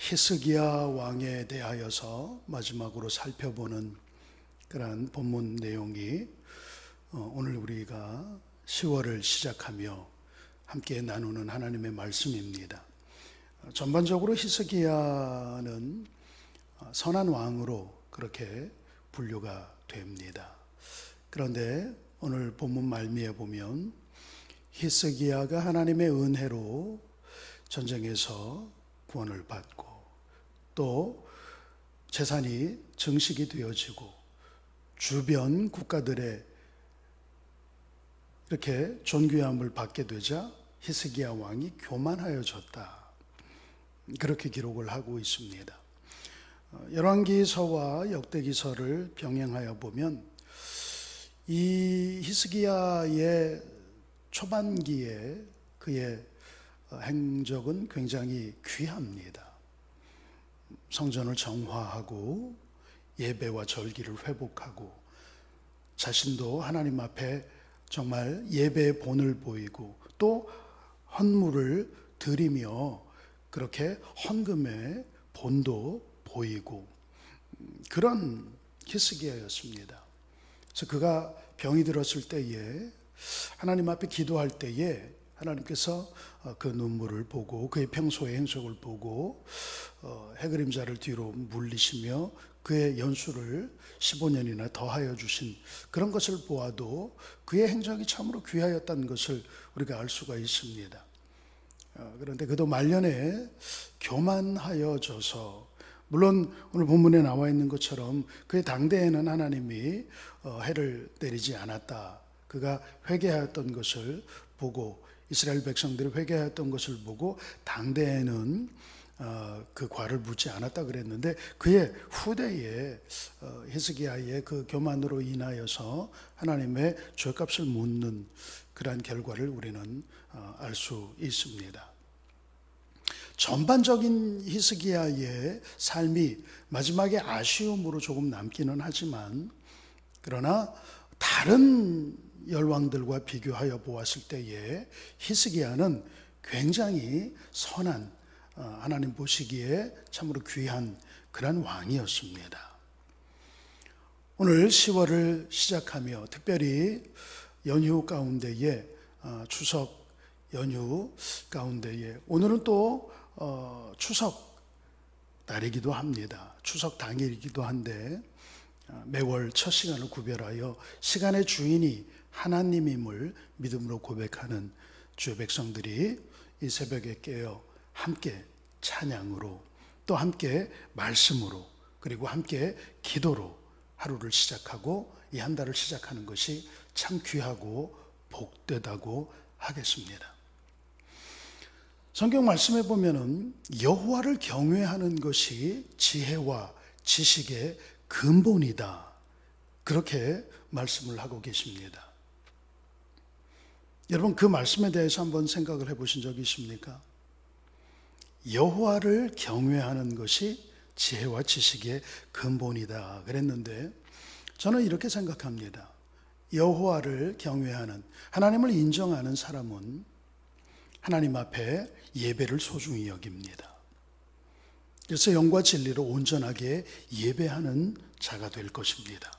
히스기야 왕에 대하여서 마지막으로 살펴보는 그러한 본문 내용이 어, 오늘 우리가 10월을 시작하며 함께 나누는 하나님의 말씀입니다. 어, 전반적으로 히스기야는 어, 선한 왕으로 그렇게 분류가 됩니다. 그런데 오늘 본문 말미에 보면 히스기야가 하나님의 은혜로 전쟁에서 구원을 받고 또 재산이 증식이 되어지고 주변 국가들의 이렇게 존귀함을 받게 되자 히스기야 왕이 교만하여졌다. 그렇게 기록을 하고 있습니다. 어, 열왕기서와 역대기서를 병행하여 보면 이 히스기야의 초반기에 그의 행적은 굉장히 귀합니다. 성전을 정화하고 예배와 절기를 회복하고 자신도 하나님 앞에 정말 예배의 본을 보이고 또 헌물을 드리며 그렇게 헌금의 본도 보이고 그런 히스기야였습니다. 그래서 그가 병이 들었을 때에 하나님 앞에 기도할 때에 하나님께서 어, 그 눈물을 보고 그의 평소의 행적을 보고 어, 해그림자를 뒤로 물리시며 그의 연수를 15년이나 더하여 주신 그런 것을 보아도 그의 행적이 참으로 귀하였다는 것을 우리가 알 수가 있습니다. 어, 그런데 그도 말년에 교만하여져서 물론 오늘 본문에 나와 있는 것처럼 그의 당대에는 하나님이 해를 내리지 않았다. 그가 회개하였던 것을 보고 이스라엘 백성들이 회개하였던 것을 보고 당대에는 어, 그 과를 묻지 않았다 그랬는데 그의 후대에 어, 히스기야의 그 교만으로 인하여서 하나님의 죄값을 묻는 그러한 결과를 우리는 어, 알수 있습니다. 전반적인 히스기야의 삶이 마지막에 아쉬움으로 조금 남기는 하지만 그러나 다른 열왕들과 비교하여 보았을 때에 히스기야는 굉장히 선한 어, 하나님 보시기에 참으로 귀한 그런 왕이었습니다. 오늘 10월을 시작하며 특별히 연휴 가운데에 어, 추석 연휴 가운데에 오늘은 또 어, 추석 날이기도 합니다. 추석 당일이기도 한데 매월 첫 시간을 구별하여 시간의 주인이 하나님임을 믿음으로 고백하는 주의 백성들이 이 새벽에 깨어 함께 찬양으로 또 함께 말씀으로 그리고 함께 기도로 하루를 시작하고 이 한 달을 시작하는 것이 참 귀하고 복되다고 하겠습니다. 성경 말씀에 보면은 여호와를 경외하는 것이 지혜와 지식의 근본이다. 그렇게 말씀을 하고 계십니다. 여러분 그 말씀에 대해서 한번 생각을 해보신 적이 있습니까? 여호와를 경외하는 것이 지혜와 지식의 근본이다 그랬는데 저는 이렇게 생각합니다. 여호와를 경외하는 하나님을 인정하는 사람은 하나님 앞에 예배를 소중히 여깁니다. 그래서 영과 진리로 온전하게 예배하는 자가 될 것입니다.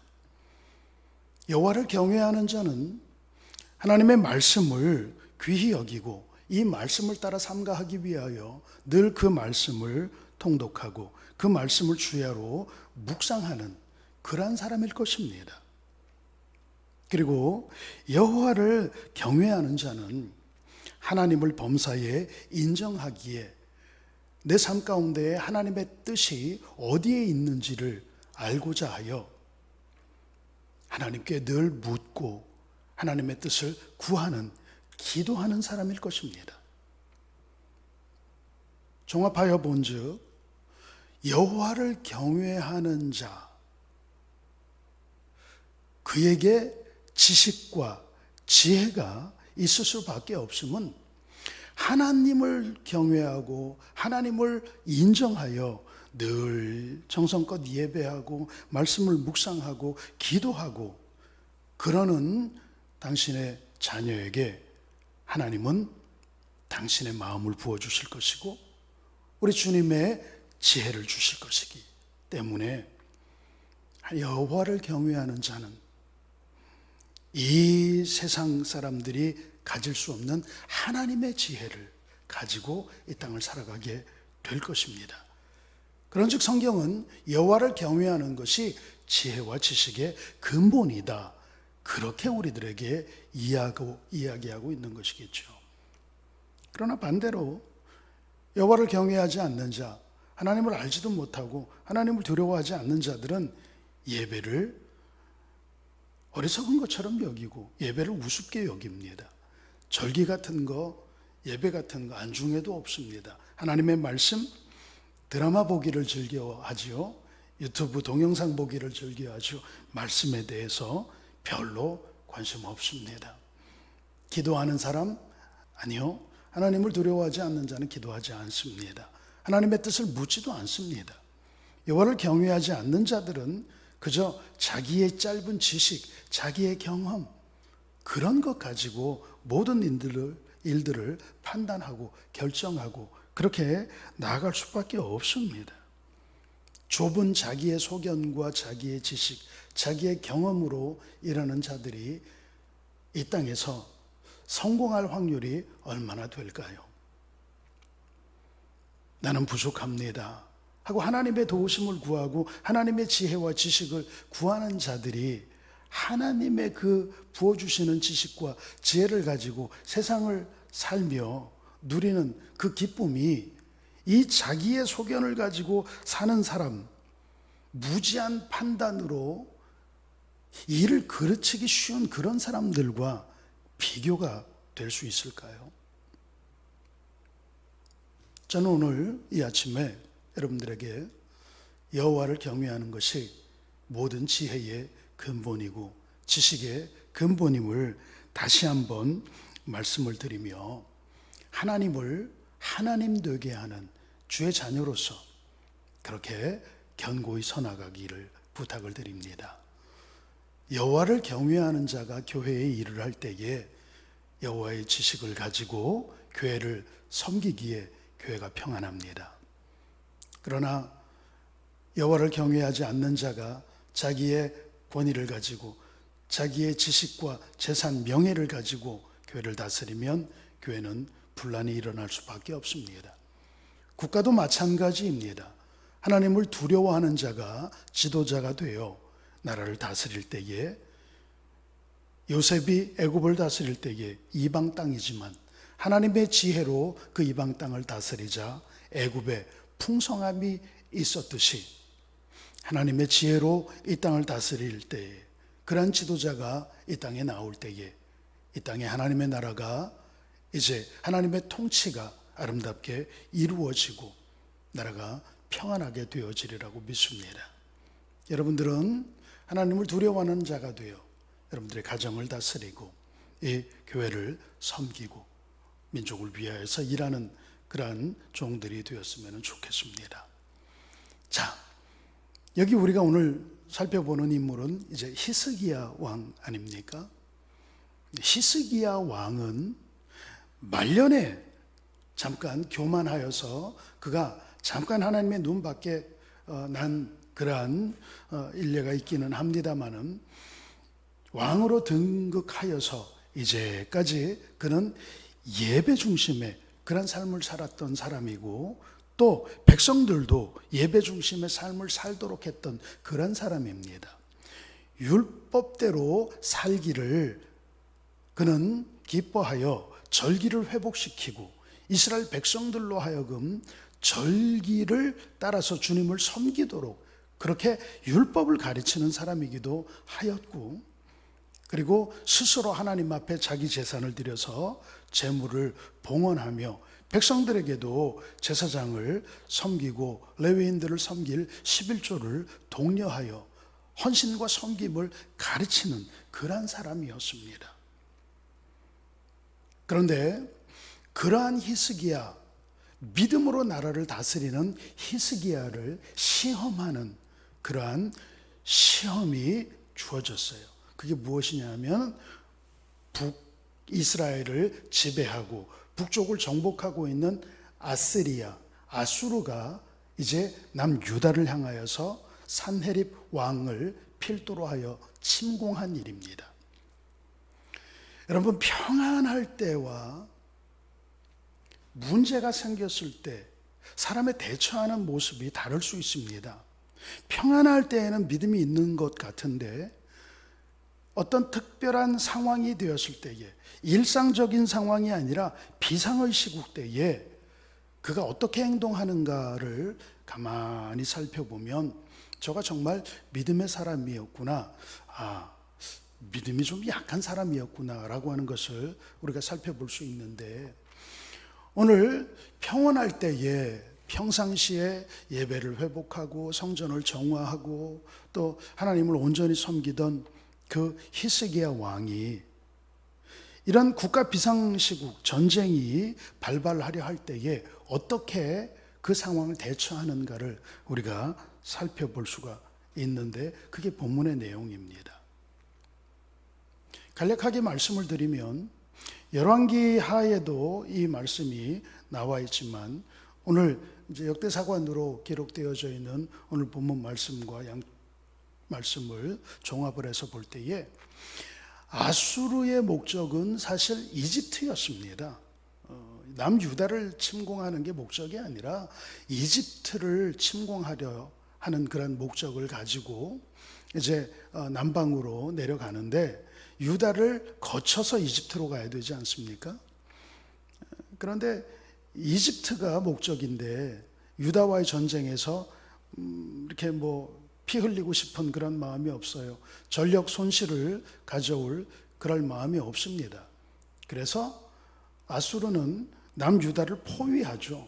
여호와를 경외하는 자는 하나님의 말씀을 귀히 여기고 이 말씀을 따라 삼가하기 위하여 늘 그 말씀을 통독하고 그 말씀을 주야로 묵상하는 그러한 사람일 것입니다. 그리고 여호와를 경외하는 자는 하나님을 범사에 인정하기에 내 삶 가운데 하나님의 뜻이 어디에 있는지를 알고자 하여 하나님께 늘 묻고 하나님의 뜻을 구하는 기도하는 사람일 것입니다. 종합하여 본즉 여호와를 경외하는 자 그에게 지식과 지혜가 있을 수밖에 없음은 하나님을 경외하고 하나님을 인정하여 늘 정성껏 예배하고 말씀을 묵상하고 기도하고 그러는 당신의 자녀에게 하나님은 당신의 마음을 부어주실 것이고 우리 주님의 지혜를 주실 것이기 때문에 여호와를 경외하는 자는 이 세상 사람들이 가질 수 없는 하나님의 지혜를 가지고 이 땅을 살아가게 될 것입니다. 그런즉 성경은 여호와를 경외하는 것이 지혜와 지식의 근본이다. 그렇게 우리들에게 이야기하고, 이야기하고 있는 것이겠죠. 그러나 반대로 여호와를 경외하지 않는 자, 하나님을 알지도 못하고 하나님을 두려워하지 않는 자들은 예배를 어리석은 것처럼 여기고 예배를 우습게 여깁니다. 절기 같은 거, 예배 같은 거 안중에도 없습니다. 하나님의 말씀, 드라마 보기를 즐겨하지요. 유튜브 동영상 보기를 즐겨하죠. 말씀에 대해서 별로 관심 없습니다. 기도하는 사람? 아니요. 하나님을 두려워하지 않는 자는 기도하지 않습니다. 하나님의 뜻을 묻지도 않습니다. 여호와를 경외하지 않는 자들은 그저 자기의 짧은 지식, 자기의 경험 그런 것 가지고 모든 일들을 일들을 판단하고 결정하고 그렇게 나아갈 수밖에 없습니다. 좁은 자기의 소견과 자기의 지식, 자기의 경험으로 일하는 자들이 이 땅에서 성공할 확률이 얼마나 될까요? 나는 부족합니다. 하고 하나님의 도우심을 구하고 하나님의 지혜와 지식을 구하는 자들이 하나님의 그 부어주시는 지식과 지혜를 가지고 세상을 살며 누리는 그 기쁨이 이 자기의 소견을 가지고 사는 사람, 무지한 판단으로 일을 그르치기 쉬운 그런 사람들과 비교가 될 수 있을까요? 저는 오늘 이 아침에 여러분들에게 여호와를 경외하는 것이 모든 지혜의 근본이고 지식의 근본임을 다시 한번 말씀을 드리며 하나님을 하나님 되게 하는 주의 자녀로서 그렇게 견고히 서나가기를 부탁을 드립니다. 여호와를 경외하는 자가 교회에 일을 할 때에 여호와의 지식을 가지고 교회를 섬기기에 교회가 평안합니다. 그러나 여호와를 경외하지 않는 자가 자기의 권위를 가지고 자기의 지식과 재산, 명예를 가지고 교회를 다스리면 교회는 분란이 일어날 수밖에 없습니다. 국가도 마찬가지입니다. 하나님을 두려워하는 자가 지도자가 되어 나라를 다스릴 때에 요셉이 애굽을 다스릴 때에 이방 땅이지만 하나님의 지혜로 그 이방 땅을 다스리자 애굽에 풍성함이 있었듯이 하나님의 지혜로 이 땅을 다스릴 때에 그러한 지도자가 이 땅에 나올 때에 이 땅에 하나님의 나라가 이제 하나님의 통치가 아름답게 이루어지고 나라가 평안하게 되어지리라고 믿습니다. 여러분들은 하나님을 두려워하는 자가 되어 여러분들의 가정을 다스리고 이 교회를 섬기고 민족을 위하여서 일하는 그러한 종들이 되었으면 좋겠습니다. 자, 여기 우리가 오늘 살펴보는 인물은 이제 히스기야 왕 아닙니까? 히스기야 왕은 말년에 잠깐 교만하여서 그가 잠깐 하나님의 눈 밖에 어, 난 그러한 어, 일례가 있기는 합니다만은 왕으로 등극하여서 이제까지 그는 예배 중심의 그런 삶을 살았던 사람이고 또 백성들도 예배 중심의 삶을 살도록 했던 그런 사람입니다. 율법대로 살기를 그는 기뻐하여 절기를 회복시키고 이스라엘 백성들로 하여금 절기를 따라서 주님을 섬기도록 그렇게 율법을 가르치는 사람이기도 하였고 그리고 스스로 하나님 앞에 자기 재산을 들여서 재물을 봉헌하며 백성들에게도 제사장을 섬기고 레위인들을 섬길 11조를 독려하여 헌신과 섬김을 가르치는 그러한 사람이었습니다. 그런데 그러한 히스기야 믿음으로 나라를 다스리는 히스기야를 시험하는 그러한 시험이 주어졌어요. 그게 무엇이냐면 북이스라엘을 지배하고 북쪽을 정복하고 있는 아스리아, 아수르가 이제 남유다를 향하여서 산헤립 왕을 필두로 하여 침공한 일입니다. 여러분 평안할 때와 문제가 생겼을 때 사람의 대처하는 모습이 다를 수 있습니다. 평안할 때에는 믿음이 있는 것 같은데 어떤 특별한 상황이 되었을 때에 일상적인 상황이 아니라 비상의 시국 때에 그가 어떻게 행동하는가를 가만히 살펴보면 저가 정말 믿음의 사람이었구나. 아, 믿음이 좀 약한 사람이었구나라고 하는 것을 우리가 살펴볼 수 있는데 오늘 평온할 때에 평상시에 예배를 회복하고 성전을 정화하고 또 하나님을 온전히 섬기던 그 히스기야 왕이 이런 국가 비상시국 전쟁이 발발하려 할 때에 어떻게 그 상황을 대처하는가를 우리가 살펴볼 수가 있는데 그게 본문의 내용입니다. 간략하게 말씀을 드리면 열왕기 하에도 이 말씀이 나와 있지만 오늘 이제 역대사관으로 기록되어져 있는 오늘 본문 말씀과 양 말씀을 종합을 해서 볼 때에 아수르의 목적은 사실 이집트였습니다. 어, 남유다를 침공하는 게 목적이 아니라 이집트를 침공하려 하는 그런 목적을 가지고 이제 어, 남방으로 내려가는데 유다를 거쳐서 이집트로 가야 되지 않습니까? 그런데 이집트가 목적인데 유다와의 전쟁에서 음, 이렇게 뭐 피 흘리고 싶은 그런 마음이 없어요. 전력 손실을 가져올 그럴 마음이 없습니다. 그래서 아수르는 남유다를 포위하죠.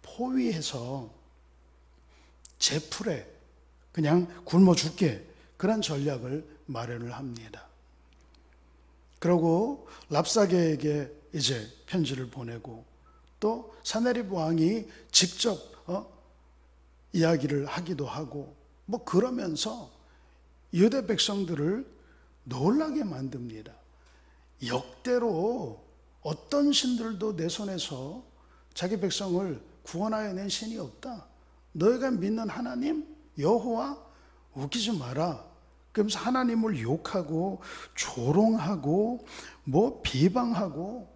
포위해서 제풀에 그냥 굶어 죽게 그런 전략을 마련을 합니다. 그리고 랍사게에게 이제 편지를 보내고 또 사네립 왕이 직접 어? 이야기를 하기도 하고 뭐 그러면서 유대 백성들을 놀라게 만듭니다. 역대로 어떤 신들도 내 손에서 자기 백성을 구원하여 낸 신이 없다. 너희가 믿는 하나님 여호와 웃기지 마라. 그러면서 하나님을 욕하고 조롱하고 뭐 비방하고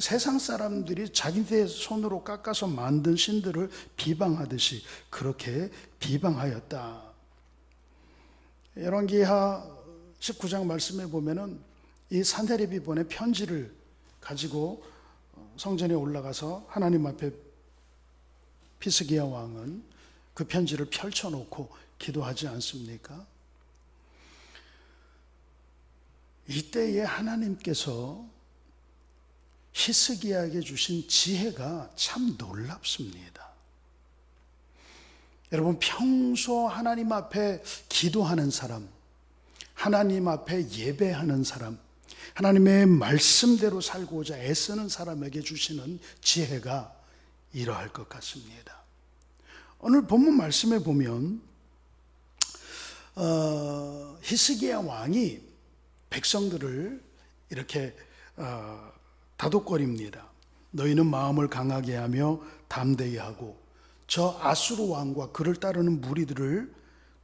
세상 사람들이 자기들 손으로 깎아서 만든 신들을 비방하듯이 그렇게 비방하였다. 열왕기하 19장 말씀에 보면은 이 산헤립이 보낸 편지를 가지고 성전에 올라가서 하나님 앞에 피스기야 왕은 그 편지를 펼쳐놓고 기도하지 않습니까? 이때에 하나님께서 히스기야에게 주신 지혜가 참 놀랍습니다. 여러분 평소 하나님 앞에 기도하는 사람, 하나님 앞에 예배하는 사람, 하나님의 말씀대로 살고자 애쓰는 사람에게 주시는 지혜가 이러할 것 같습니다. 오늘 본문 말씀에 보면 어, 히스기야 왕이 백성들을 이렇게 어, 다독거립니다. 너희는 마음을 강하게 하며 담대히 하고 저 아수르 왕과 그를 따르는 무리들을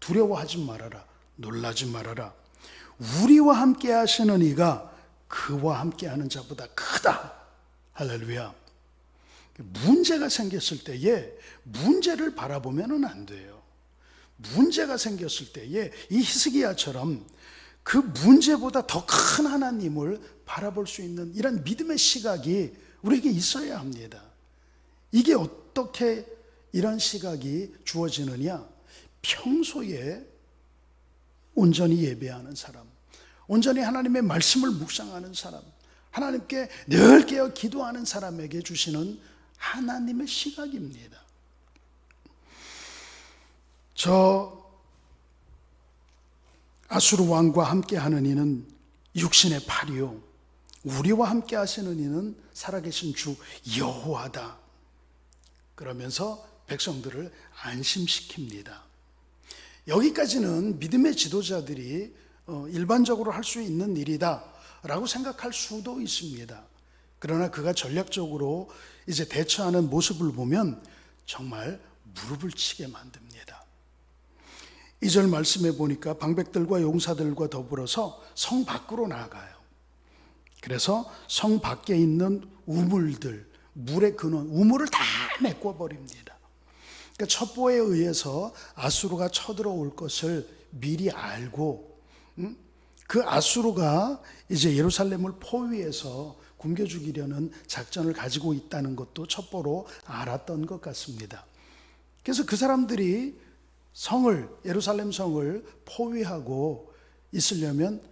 두려워하지 말아라. 놀라지 말아라. 우리와 함께 하시는 이가 그와 함께 하는 자보다 크다. 할렐루야. 문제가 생겼을 때에 문제를 바라보면은 안 돼요. 문제가 생겼을 때에 이 히스기야처럼 그 문제보다 더 큰 하나님을 바라볼 수 있는 이런 믿음의 시각이 우리에게 있어야 합니다. 이게 어떻게 이런 시각이 주어지느냐? 평소에 온전히 예배하는 사람, 온전히 하나님의 말씀을 묵상하는 사람, 하나님께 늘 깨어 기도하는 사람에게 주시는 하나님의 시각입니다. 저 아수르 왕과 함께 하는 이는 육신의 팔이요. 우리와 함께 하시는 이는 살아계신 주 여호와다. 그러면서 백성들을 안심시킵니다. 여기까지는 믿음의 지도자들이 어, 일반적으로 할 수 있는 일이다. 라고 생각할 수도 있습니다. 그러나 그가 전략적으로 이제 대처하는 모습을 보면 정말 무릎을 치게 만듭니다. 이 절 말씀해 보니까 방백들과 용사들과 더불어서 성 밖으로 나가요. 그래서 성 밖에 있는 우물들, 물의 근원, 우물을 다 메꿔 버립니다. 그러니까 첩보에 의해서 아수르가 쳐들어올 것을 미리 알고 음? 그 아수르가 이제 예루살렘을 포위해서 굶겨 죽이려는 작전을 가지고 있다는 것도 첩보로 알았던 것 같습니다. 그래서 그 사람들이 성을 예루살렘 성을 포위하고 있으려면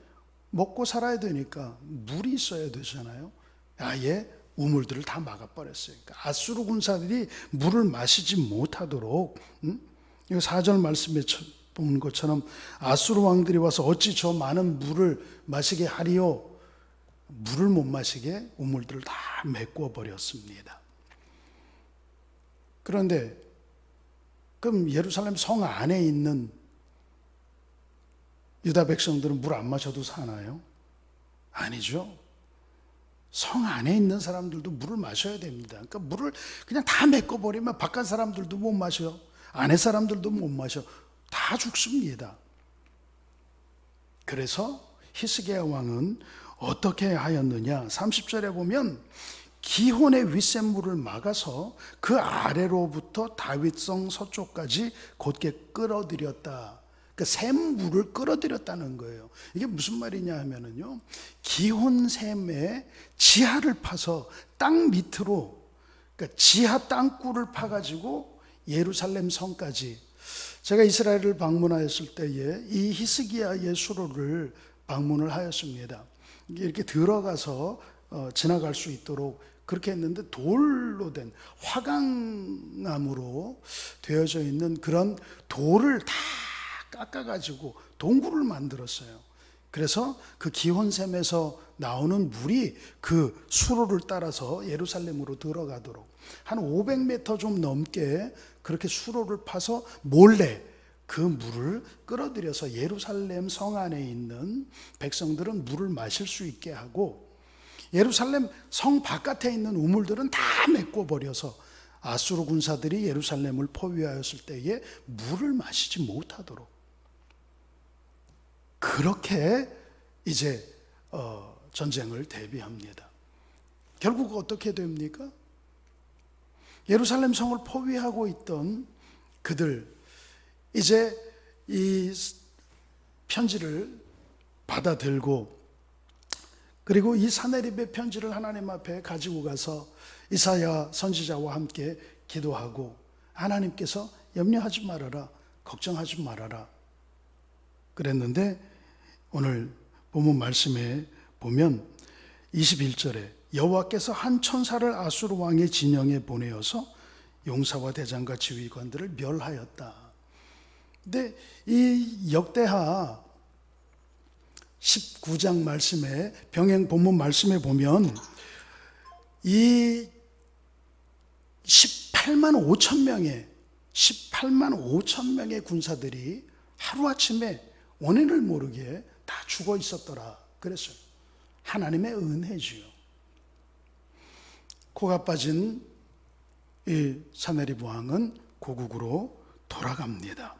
먹고 살아야 되니까 물이 있어야 되잖아요. 아예 우물들을 다 막아버렸어요. 그러니까 아수르 군사들이 물을 마시지 못하도록 음? 이거 사절 말씀에 본 것처럼 아수르 왕들이 와서 어찌 저 많은 물을 마시게 하리요? 물을 못 마시게 우물들을 다 메꿔 버렸습니다. 그런데 그럼 예루살렘 성 안에 있는 유다 백성들은 물 안 마셔도 사나요? 아니죠. 성 안에 있는 사람들도 물을 마셔야 됩니다. 그러니까 물을 그냥 다 메꿔버리면 바깥 사람들도 못 마셔. 안에 사람들도 못 마셔. 다 죽습니다. 그래서 히스기야 왕은 어떻게 하였느냐? 30절에 보면 기혼의 윗샘물을 막아서 그 아래로부터 다윗성 서쪽까지 곧게 끌어들였다. 그 샘물을 끌어들였다는 거예요. 이게 무슨 말이냐 하면은요. 기혼샘에 지하를 파서 땅 밑으로 그러니까 지하 땅굴을 파 가지고 예루살렘 성까지 제가 이스라엘을 방문하였을 때에 이 히스기야의 수로를 방문을 하였습니다. 이렇게 들어가서 어, 지나갈 수 있도록 그렇게 했는데 돌로 된 화강나무로 되어져 있는 그런 돌을 다 깎아가지고 동굴을 만들었어요. 그래서 그 기혼샘에서 나오는 물이 그 수로를 따라서 예루살렘으로 들어가도록 한 500m 좀 넘게 그렇게 수로를 파서 몰래 그 물을 끌어들여서 예루살렘 성 안에 있는 백성들은 물을 마실 수 있게 하고 예루살렘 성 바깥에 있는 우물들은 다 메꿔 버려서 아수르 군사들이 예루살렘을 포위하였을 때에 물을 마시지 못하도록 그렇게 이제 어, 전쟁을 대비합니다. 결국 어떻게 됩니까? 예루살렘 성을 포위하고 있던 그들 이제 이 편지를 받아들고 그리고 이 사내립의 편지를 하나님 앞에 가지고 가서 이사야 선지자와 함께 기도하고 하나님께서 염려하지 말아라 걱정하지 말아라 그랬는데 오늘 본문 말씀에 보면 21절에 여호와께서 한 천사를 아수르 왕의 진영에 보내어서 용사와 대장과 지휘관들을 멸하였다. 근데 이 역대하 19장 말씀에 병행 본문 말씀에 보면 이 18만 5천 명의 18만 5천 명의 군사들이 하루아침에 원인을 모르게 다 죽어 있었더라. 그랬어요. 하나님의 은혜지요. 코가 빠진 이 사내립 왕은 고국으로 돌아갑니다.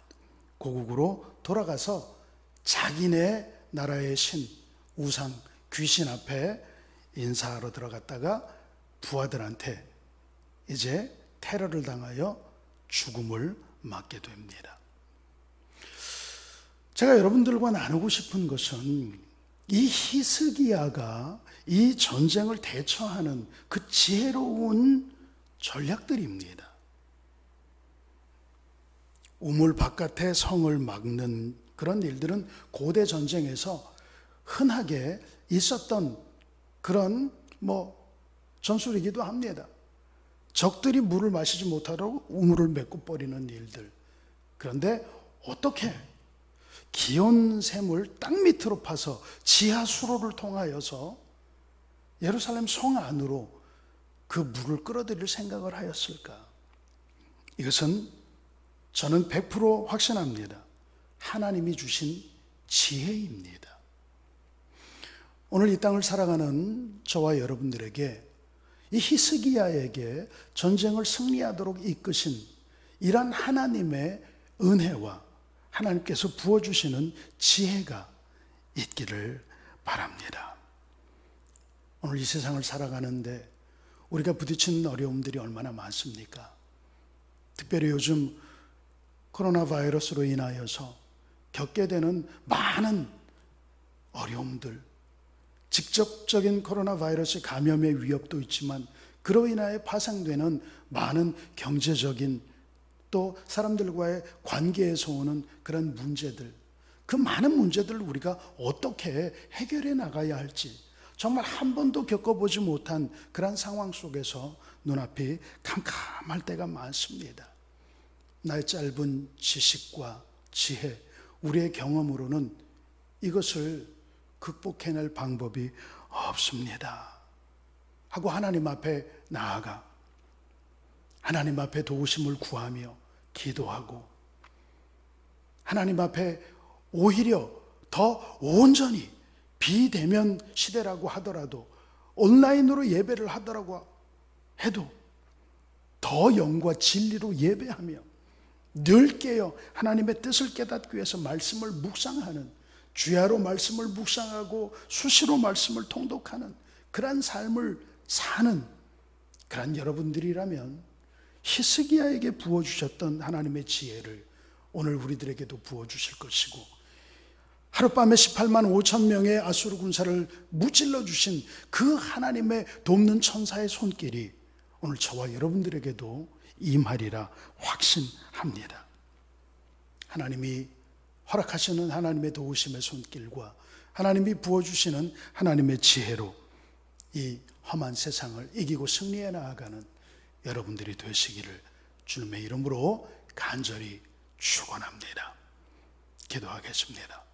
고국으로 돌아가서 자기네 나라의 신, 우상, 귀신 앞에 인사하러 들어갔다가 부하들한테 이제 테러를 당하여 죽음을 맞게 됩니다. 제가 여러분들과 나누고 싶은 것은 이 히스기야가 이 전쟁을 대처하는 그 지혜로운 전략들입니다. 우물 바깥에 성을 막는 그런 일들은 고대 전쟁에서 흔하게 있었던 그런 뭐 전술이기도 합니다. 적들이 물을 마시지 못하도록 우물을 메고 버리는 일들. 그런데 어떻게 기온 샘을 땅 밑으로 파서 지하 수로를 통하여서 예루살렘 성 안으로 그 물을 끌어들일 생각을 하였을까? 이것은 저는 100% 확신합니다. 하나님이 주신 지혜입니다. 오늘 이 땅을 살아가는 저와 여러분들에게 이 히스기야에게 전쟁을 승리하도록 이끄신 이런 하나님의 은혜와 하나님께서 부어주시는 지혜가 있기를 바랍니다. 오늘 이 세상을 살아가는데 우리가 부딪히는 어려움들이 얼마나 많습니까? 특별히 요즘 코로나 바이러스로 인하여서 겪게 되는 많은 어려움들, 직접적인 코로나 바이러스 감염의 위협도 있지만 그로 인하여 파생되는 많은 경제적인 또 사람들과의 관계에서 오는 그런 문제들, 그 많은 문제들을 우리가 어떻게 해결해 나가야 할지 정말 한 번도 겪어보지 못한 그런 상황 속에서 눈앞이 캄캄할 때가 많습니다. 나의 짧은 지식과 지혜, 우리의 경험으로는 이것을 극복해낼 방법이 없습니다. 하고 하나님 앞에 나아가 하나님 앞에 도우심을 구하며 기도하고 하나님 앞에 오히려 더 온전히 비대면 시대라고 하더라도 온라인으로 예배를 하더라고 해도 더 영과 진리로 예배하며 늘 깨어 하나님의 뜻을 깨닫기 위해서 말씀을 묵상하는 주야로 말씀을 묵상하고 수시로 말씀을 통독하는 그러한 삶을 사는 그러한 여러분들이라면 히스기야에게 부어 주셨던 하나님의 지혜를 오늘 우리들에게도 부어 주실 것이고 하룻밤에 18만 5천 명의 아수르 군사를 무찔러 주신 그 하나님의 돕는 천사의 손길이 오늘 저와 여러분들에게도 임하리라 확신합니다. 하나님이 허락하시는 하나님의 도우심의 손길과 하나님이 부어주시는 하나님의 지혜로 이 험한 세상을 이기고 승리해 나아가는 여러분들이 되시기를 주님의 이름으로 간절히 축원합니다. 기도하겠습니다.